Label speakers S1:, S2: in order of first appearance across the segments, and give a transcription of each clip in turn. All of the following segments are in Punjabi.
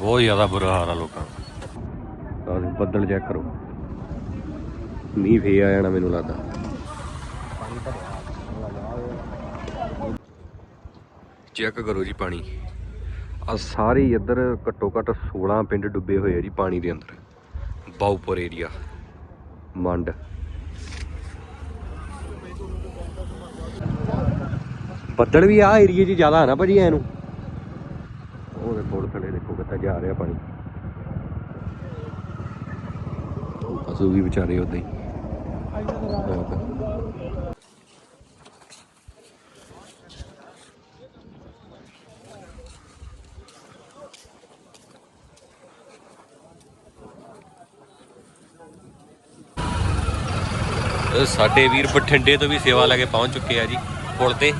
S1: ਬਹੁਤ ਜ਼ਿਆਦਾ ਬੁਰਾ ਹਾਲ ਆ ਲੋਕਾਂ ਦਾ। ਆਹ ਬੱਦਲ ਚੈੱਕ ਕਰੋ। ਮੀਂਹ ਫੇ ਆ ਜਾਣਾ ਮੈਨੂੰ ਲੱਗਦਾ। ਚੈੱਕ ਕਰੋ ਜੀ ਪਾਣੀ। ਆ ਸਾਰੇ ਹੀ ਇੱਧਰ ਘੱਟੋ ਘੱਟ 16 ਪਿੰਡ ਡੁੱਬੇ ਹੋਏ ਆ ਜੀ ਪਾਣੀ ਦੇ ਅੰਦਰ। ਬਾਉਪੁਰ ਏਰੀਆ ਮੰਡ। ਬੱਦਲ ਵੀ ਆ ਏਰੀਏ 'ਚ ਜ਼ਿਆਦਾ ਆ ਨਾ ਭਾਜੀ ਐ ਨੂੰ ਉਹਦੇ ਪੁਲ ਥੱਲੇ ਦੇਖੋ। ਕਿੱਥੇ ਜਾ ਰਿਹਾ ਪਾਣੀ। ਪਸ਼ੂ ਵੀ ਵਿਚਾਰੇ ਉਦਾਂ ਹੀ। ਸਾਡੇ ਵੀਰ ਬਠਿੰਡੇ ਤੋਂ ਵੀ ਸੇਵਾ ਲੈ ਕੇ ਪਹੁੰਚ ਚੁੱਕੇ ਆ ਜੀ, ਪੁਲ ਤੇ।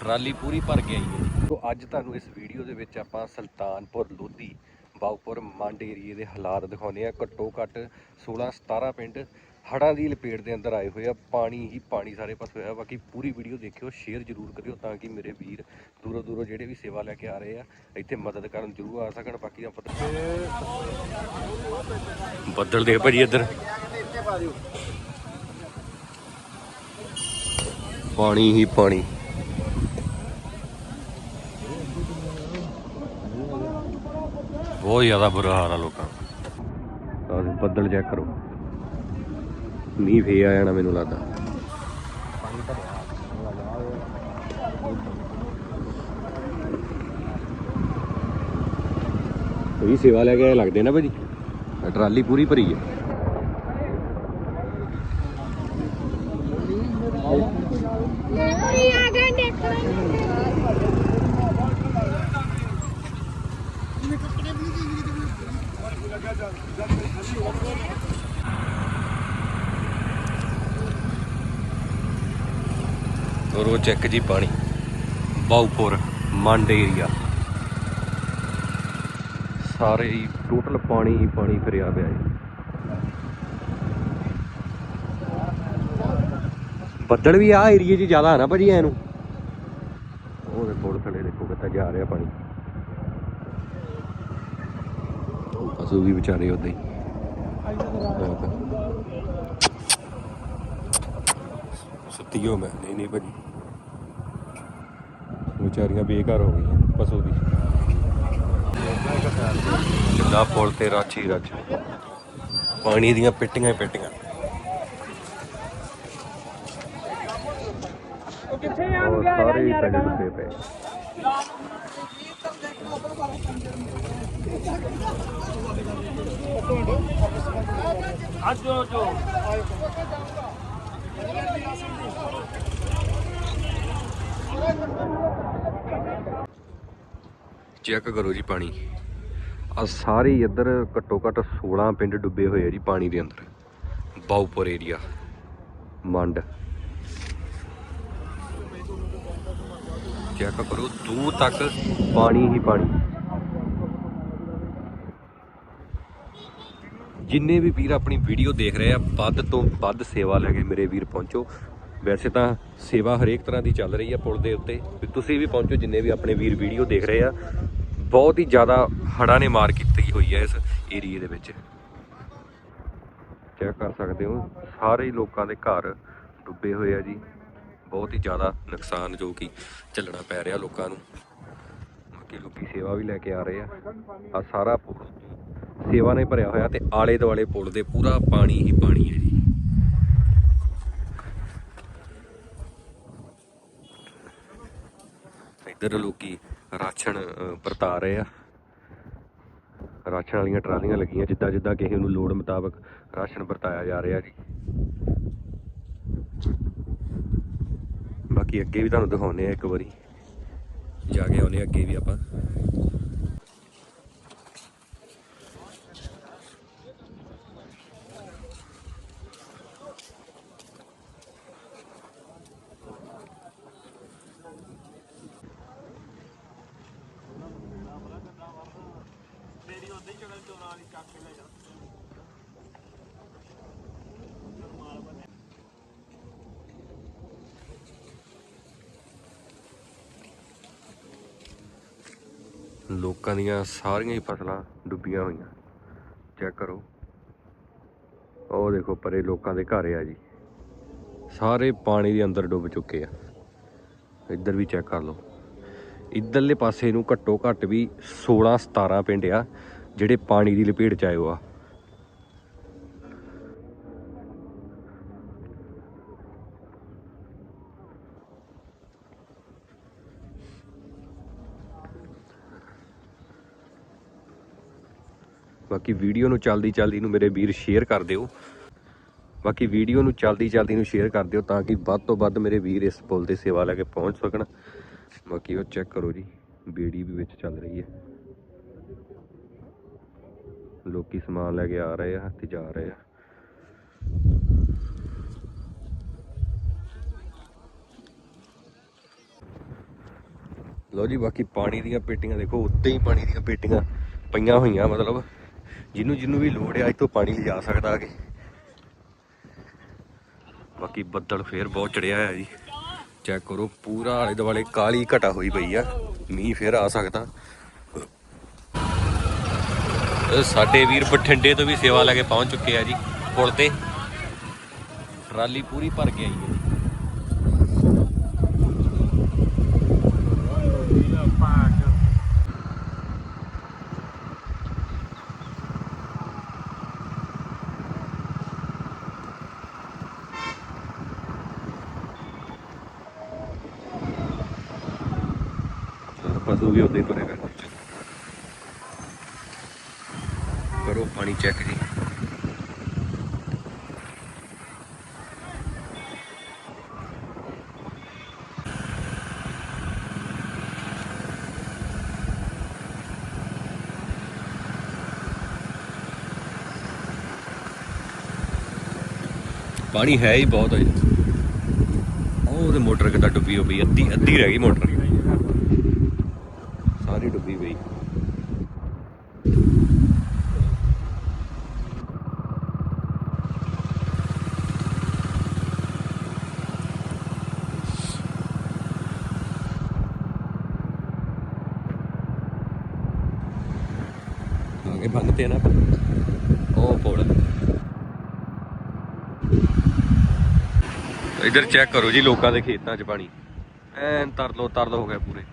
S1: ਟਰਾਲੀ ਪੂਰੀ ਭਰ ਕੇ ਆਈ ਹੈ ਸੋ ਅੱਜ ਤੁਹਾਨੂੰ ਇਸ ਵੀਡੀਓ ਦੇ ਵਿੱਚ ਆਪਾਂ ਸੁਲਤਾਨਪੁਰ ਲੋਧੀ, ਬਾਉਪੁਰ, ਮੰਡ ਏਰੀਏ ਦੇ ਹਾਲਾਤ ਦਿਖਾਉਂਦੇ ਆ ਘੱਟੋ ਘੱਟ 16 17 ਪਿੰਡ ਹੜ੍ਹਾਂ ਦੀ ਲਪੇਟ ਦੇ ਅੰਦਰ ਆਏ ਹੋਏ ਆ। ਪਾਣੀ ਹੀ ਪਾਣੀ ਸਾਰੇ ਪਾਸੇ ਹੋਇਆ। ਬਾਕੀ ਪੂਰੀ ਵੀਡੀਓ ਦੇਖਿਓ, ਸ਼ੇਅਰ ਜ਼ਰੂਰ ਕਰਿਓ ਤਾਂ ਕਿ ਮੇਰੇ ਵੀਰ ਦੂਰੋਂ ਦੂਰੋਂ ਜਿਹੜੇ ਵੀ ਸੇਵਾ ਲੈ ਕੇ ਆ ਰਹੇ ਆ, ਇੱਥੇ ਮਦਦ ਕਰਨ ਜ਼ਰੂਰ ਆ ਸਕਣ। ਬਾਕੀ ਆਪਾਂ ਬੱਦਲ ਦੇਖ ਭਾਜੀ ਇੱਧਰ। ਪਾਣੀ ਹੀ ਪਾਣੀ। ਬਹੁਤ ਜ਼ਿਆਦਾ ਬੁਰਾ ਹਾਲ ਆ ਲੋਕਾਂ ਦਾ। ਆਹ ਬੱਦਲ ਚੈੱਕ ਕਰੋ। ਮੀਂਹ ਫੇ ਆ ਜਾਣਾ ਮੈਨੂੰ ਲੱਗਦਾ। ਕੋਈ ਸੇਵਾ ਲੈ ਕੇ ਆਏ ਲੱਗਦੇ ਨਾ ਭਾਜੀ? ਟਰਾਲੀ ਪੂਰੀ ਭਰੀ ਹੈ
S2: ਕੋਈ ਆ ਗਿਆ ਦੇਖਣਾ
S1: ਔਰ ਚੈੱਕ ਜੀ ਪਾਣੀ। ਬਾਉਪੁਰ ਮੰਡ ਏਰੀਆ ਸਾਰੇ ਹੀ ਟੋਟਲ ਪਾਣੀ ਹੀ ਪਾਣੀ ਫਿਰਿਆ ਪਿਆ ਜੀ। ਬੱਦਲ ਵੀ ਆ ਏਰੀਏ 'ਚ ਜ਼ਿਆਦਾ ਆ ਨਾ ਭਾਜੀ ਐ ਨੂੰ ਉਹਦੇ ਪੁਲ ਥੱਲੇ ਦੇਖੋ ਕਿੱਥੇ ਜਾ ਰਿਹਾ ਪਾਣੀ। ਪਸ਼ੂ ਵੀ ਵਿਚਾਰੇ ਉਦਾਂ ਹੀ। ਮੈਂ। ਨਹੀਂ ਨਹੀਂ ਭਾਜੀ। ਵਿਚਾਰੀਆਂ ਬੇਘਰ ਹੋ ਗਈਆਂ ਪਸ਼ੂ ਵੀ ਜਿੰਨਾ ਪੁਲ ਤੇ ਰਾਚੀ ਰੱਜ ਪਾਣੀ ਦੀਆਂ ਪਿੱਟੀਆਂ ਹੀ ਪਿੱਟੀਆਂ। ਉਹ ਸਾਰੇ ਹੀ ਪਿੰਡ ਡੁੱਬੇ ਪਏ। ਚੈੱਕ ਕਰੋ ਜੀ ਪਾਣੀ। ਆ ਸਾਰੇ ਇੱਧਰ ਘੱਟੋ ਘੱਟ 16 ਪਿੰਡ ਡੁੱਬੇ ਹੋਏ ਆ ਜੀ ਪਾਣੀ ਦੇ ਅੰਦਰ। ਬਾਉਪੁਰ ਏਰੀਆ ਮੰਡ। ਚੈੱਕ ਕਰੋ, ਦੂਰ ਤੱਕ ਪਾਣੀ ਹੀ ਪਾਣੀ। ਜਿੰਨੇ ਵੀ ਵੀਰ ਆਪਣੀ ਵੀਡੀਓ ਦੇਖ ਰਹੇ ਆ, ਵੱਧ ਤੋਂ ਵੱਧ ਸੇਵਾ ਲੈ ਕੇ ਮੇਰੇ ਵੀਰ ਪਹੁੰਚੋ। ਵੈਸੇ ਤਾਂ ਸੇਵਾ ਹਰੇਕ ਤਰ੍ਹਾਂ ਦੀ ਚੱਲ ਰਹੀ ਆ ਪੁਲ ਦੇ ਉੱਤੇ। ਵੀ ਤੁਸੀਂ ਵੀ ਪਹੁੰਚੋ, ਜਿੰਨੇ ਵੀ ਆਪਣੇ ਵੀਰ ਵੀਡੀਓ ਦੇਖ ਰਹੇ ਆ। ਬਹੁਤ ਹੀ ਜ਼ਿਆਦਾ ਹੜ੍ਹਾਂ ਨੇ ਮਾਰ ਕੀਤੀ ਹੋਈ ਹੈ ਇਸ ਏਰੀਏ ਦੇ ਵਿੱਚ। ਚੈੱਕ ਕਰ ਸਕਦੇ ਹੋ? ਸਾਰੇ ਲੋਕਾਂ ਦੇ ਘਰ ਡੁੱਬੇ ਹੋਏ ਆ ਜੀ। ਬਹੁਤ ਹੀ ਜ਼ਿਆਦਾ ਨੁਕਸਾਨ ਜੋ ਕਿ ਝੱਲਣਾ ਪੈ ਰਿਹਾ ਲੋਕਾਂ ਨੂੰ। ਬਾਕੀ ਲੋਕੀ ਸੇਵਾ ਵੀ ਲੈ ਕੇ ਆ ਰਹੇ ਆ। ਆ ਸਾਰਾ ਸੇਵਾ ਨੇ ਭਰਿਆ ਹੋਇਆ ਤੇ ਆਲੇ ਦੁਆਲੇ ਪੁਲ ਦੇ ਪੂਰਾ ਪਾਣੀ ਹੀ ਪਾਣੀ ਹੈ ਜੀ। ਇੱਧਰ ਲੋਕੀ ਰਾਸ਼ਨ ਵਰਤਾ ਰਹੇ ਆ। ਰਾਸ਼ਨ ਵਾਲੀਆਂ ਟਰਾਲੀਆਂ ਲੱਗੀਆਂ, ਜਿੱਦਾਂ ਜਿੱਦਾਂ ਕਿਸੇ ਨੂੰ ਲੋੜ ਮੁਤਾਬਕ ਰਾਸ਼ਨ ਵਰਤਾਇਆ ਜਾ ਰਿਹਾ ਜੀ। ਬਾਕੀ ਅੱਗੇ ਵੀ ਤੁਹਾਨੂੰ ਦਿਖਾਉਨੇ ਆ ਇੱਕ ਵਾਰੀ। ਜਾ ਕੇ ਆਉਨੇ ਅੱਗੇ ਵੀ ਆਪਾਂ। ਲੋਕਾਂ ਦੀਆਂ ਸਾਰੀਆਂ ਹੀ ਫਸਲਾਂ ਡੁੱਬੀਆਂ ਹੋਈਆਂ। ਚੈੱਕ ਕਰੋ। ਉਹ ਦੇਖੋ ਪਰੇ ਲੋਕਾਂ ਦੇ ਘਰ ਆ ਜੀ। ਸਾਰੇ ਪਾਣੀ ਦੇ ਅੰਦਰ ਡੁੱਬ ਚੁੱਕੇ ਆ। ਇੱਧਰ ਵੀ ਚੈੱਕ ਕਰ ਲਓ। ਇੱਧਰਲੇ ਪਾਸੇ ਨੂੰ ਘੱਟੋ ਘੱਟ ਵੀ 16 17 ਪਿੰਡ ਆ। ਜਿਹੜੇ ਪਾਣੀ ਦੀ ਲਪੇਟ ਚ ਆਏ ਆ। ਬਾਕੀ ਵੀਡੀਓ ਨੂੰ ਚਲਦੀ ਚਲਦੀ ਨੂੰ ਮੇਰੇ ਵੀਰ ਸ਼ੇਅਰ ਕਰ ਦਿਓ। ਬਾਕੀ ਵੀਡੀਓ ਨੂੰ ਚਲਦੀ ਚਲਦੀ ਨੂੰ ਸ਼ੇਅਰ ਕਰ ਦਿਓ ਤਾਂ ਕਿ ਵੱਧ ਤੋਂ ਵੱਧ ਮੇਰੇ ਵੀਰ ਇਸ ਪੁਲ ਤੇ ਸੇਵਾ ਲੈ ਕੇ ਪਹੁੰਚ ਸਕਣ। ਬਾਕੀ ਉਹ ਚੈੱਕ ਕਰੋ ਜੀ, ਬੇੜੀ ਵੀ ਵਿੱਚ ਚੱਲ ਰਹੀ ਹੈ। ਲੋਕੀ ਸਮਾਨ ਲੈ ਕੇ ਆ ਰਹੇ ਆ ਤੇ ਜਾ ਰਹੇ ਆ। ਲੋ ਜੀ, ਬਾਕੀ ਪਾਣੀ ਦੀਆਂ ਪੇਟੀਆਂ ਦੇਖੋ, ਉੱਤੇ ਹੀ ਪਾਣੀ ਦੀਆਂ ਪੇਟੀਆਂ ਪਈਆਂ ਹੋਈਆਂ, ਮਤਲਬ ਜਿਹਨੂੰ ਜਿਹਨੂੰ ਵੀ ਲੋੜ ਹੈ ਅੱਜ ਤੋਂ ਪਾਣੀ ਲਿਜਾ ਸਕਦਾ ਅਗੇ। ਬਾਕੀ ਬੱਦਲ ਫੇਰ ਬਹੁਤ ਚੜਿਆ ਆ ਜੀ। ਚੈੱਕ ਕਰੋ, ਪੂਰਾ ਆਲੇ ਦੁਆਲੇ ਕਾਲੀ ਘਟਾ ਹੋਈ ਪਈ ਆ। ਮੀਂਹ ਫੇਰ ਆ ਸਕਦਾ। ਸਾਡੇ ਵੀਰ ਬਠਿੰਡੇ ਤੋਂ ਵੀ ਸੇਵਾ ਲੈ ਕੇ ਪਹੁੰਚ ਚੁੱਕੇ ਆ ਜੀ, ਪੁਲ ਤੇ। ਟਰਾਲੀ ਪੂਰੀ ਭਰ ਕੇ ਆਈ ਹੈ ਪਸ਼ੂ ਵੀ ਉੱਤੇ ਤੁਰੇ ਫਿਰਦੇ ਕਰੋ ਪਾਣੀ ਚੈੱਕ ਜੀ। ਪਾਣੀ ਹੈ ਹੀ ਬਹੁਤ ਹੈ ਉਹ ਤੇ ਮੋਟਰ ਕਿੱਦਾਂ ਡੁੱਬੀ ਹੋ ਪਈ ਅੱਧੀ ਅੱਧੀ ਰਹਿ ਗਈ ਮੋਟਰ। ਸਾਰੀ ਡੁੱਬੀ ਪਈ। ਆਗੇ ਭੰਗਤੇ ਨਾ ਉਹ ਪੋੜ। ਇਧਰ ਚੈੱਕ ਕਰੋ ਜੀ ਲੋਕਾਂ ਦੇ ਖੇਤਾਂ 'ਚ ਪਾਣੀ। ਐਨ ਤਰਲੋ ਤਰਲ ਹੋ ਗਿਆ ਪੂਰੇ।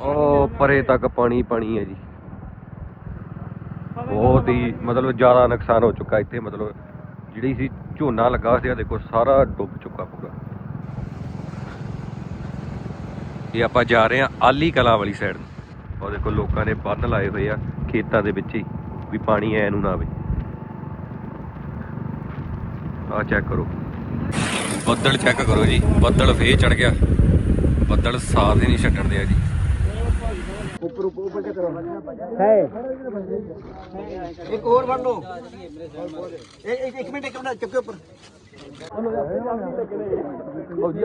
S1: ਉਹ ਪਰੇ ਤੱਕ ਪਾਣੀ ਪਾਣੀ ਹੈ ਜੀ। ਬਹੁਤ ਹੀ ਮਤਲਬ ਜ਼ਿਆਦਾ ਨੁਕਸਾਨ ਹੋ ਚੁੱਕਾ ਇੱਥੇ, ਮਤਲਬ ਜਿਹੜੀ ਸੀ ਝੋਨਾ ਲੱਗਾ ਸੀ ਆ ਦੇਖੋ ਸਾਰਾ ਡੁੱਬ ਚੁੱਕਾ ਪੂਰਾ। ਇਹ ਆਪਾਂ ਜਾ ਰਹੇ ਹਾਂ ਆਲੀ ਕਲਾ ਵਾਲੀ ਸਾਈਡ ਨੂੰ। ਔਰ ਦੇਖੋ ਲੋਕਾਂ ਨੇ ਬੰਨ ਲਾਏ ਹੋਏ ਆ ਖੇਤਾਂ ਦੇ ਵਿੱਚ ਹੀ ਵੀ ਪਾਣੀ ਐ ਨੂੰ ਨਾ ਆਵੇ। ਆ ਚੈੱਕ ਕਰੋ। ਬੱਦਲ ਚੈੱਕ ਕਰੋ ਜੀ। ਬੱਦਲ ਫੇਰ ਚੜ ਗਿਆ। ਬੱਦਲ ਸਾਥ ਹੀ ਨਹੀਂ ਛੱਡਣ ਦਿਆ ਜੀ।
S2: ਉੱਪਰ ਉੱਪਰ ਚੈੱਕ ਕਰੋ ਹੈ ਇੱਕ ਹੋਰ ਬੰਨ ਲਓ। ਇੱਕ ਮਿੰਟ ਇੱਕ ਮਿੰਟ ਚੱਕੇ ਉੱਪਰ। ਉਹ ਜੀ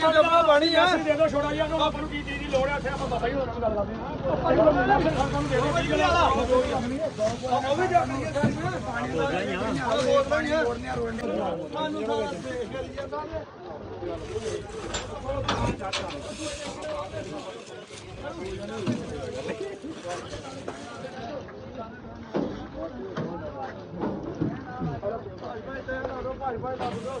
S2: ਤੋਂ ਜਮਾ ਪਾਣੀ ਆ।
S3: ਦੇ ਦਿਓ ਛੋੜਾ ਜੀ ਨੂੰ ਆਪਾਂ ਨੂੰ ਕੀ ਚੀਜ਼ ਦੀ ਲੋੜ ਆ ਇੱਥੇ ਆਪਾਂ ਪਤਾ ਹੀ ਹੋਣਾ ਗੱਲ ਕਰਦੇ ਆ ਆਪਾਂ ਨੂੰ ਦੇ ਦਿਓ ਕੀ ਗੱਲ ਆ।
S2: ਉਹ ਵੀ ਜਾ ਕੇ ਪਾਣੀ ਦਾ ਰੋੜਨੇ ਰੋੜਨੇ ਤੁਹਾਨੂੰ ਤਾਂ ਦੇਖ ਕੇ ਜਾਂਦਾ ਨੇ ਭਾਈ ਭਾਈ ਤੇ ਭਾਈ ਭਾਈ ਦੱਸ ਦੋ।